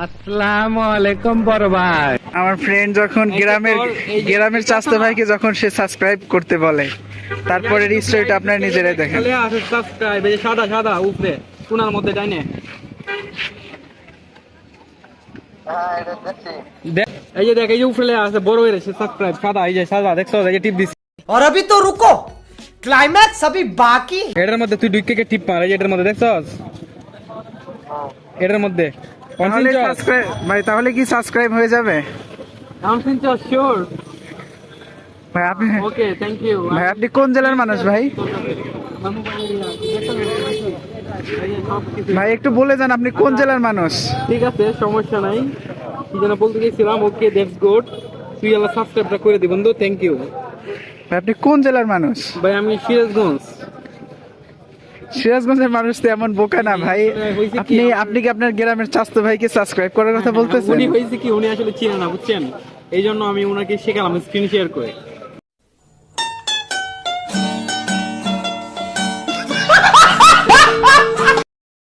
আসসালামু আলাইকুম বড় ভাই আমার ফ্রেন্ড যখন এই যে গ্রামের তোর- এই যে- গ্রামের চাস্তো ভাইকে যখন সে সাবস্ক্রাইব করতে বলে তারপরে স্টোরিটা আপনারা নিজেরাই দেখেন খালি আছে সাবস্ক্রাইব এই যে সাদা সাদা উপরে কোনার মধ্যে ডাইনে দেখ- এই যে দেখ এই যে উপরে আছে বড় হয়ে রয়েছে সাবস্ক্রাইব সাদা এই যে সাদা দেখছো এই যে টিপ দিছি और अभी तो रुको क्लाइमैक्स अभी बाकी है। এটার মধ্যে তুই দুইকে কে টিপ মার এই যে এটার মধ্যে দেখছস এটার মধ্যে তাহলে সাবস্ক্রাইব ভাই তাহলে কি সাবস্ক্রাইব হয়ে যাবে? শিওর ভাই আপনি ওকে থ্যাংক ইউ ভাই আপনি কোন জেলার মানুষ ভাই? ভাই একটু বলে যান আপনি কোন জেলার মানুষ? ঠিক আছে সমস্যা নাই। কি যেন বলতে গেছিলাম ওকে দ্যাটস গুড তুই আবার সাবস্ক্রাইবটা করে দিবেন তো থ্যাংক ইউ ভাই আপনি কোন জেলার মানুষ? ভাই আমি সিরাজগঞ্জ। সিরাজগঞ্জের মানুষ তো এমন বোকা না ভাই। হয়েছে কি? আপনি আপনি কি আপনার গ্রামের স্বাস্থ্য ভাইকে সাবস্ক্রাইব করার কথা বলতেছেন? উনি হয়েছে কি উনি আসলে চিনে না বুঝছেন? এই জন্য আমি ওনাকে শেখালাম স্ক্রিন শেয়ার করে।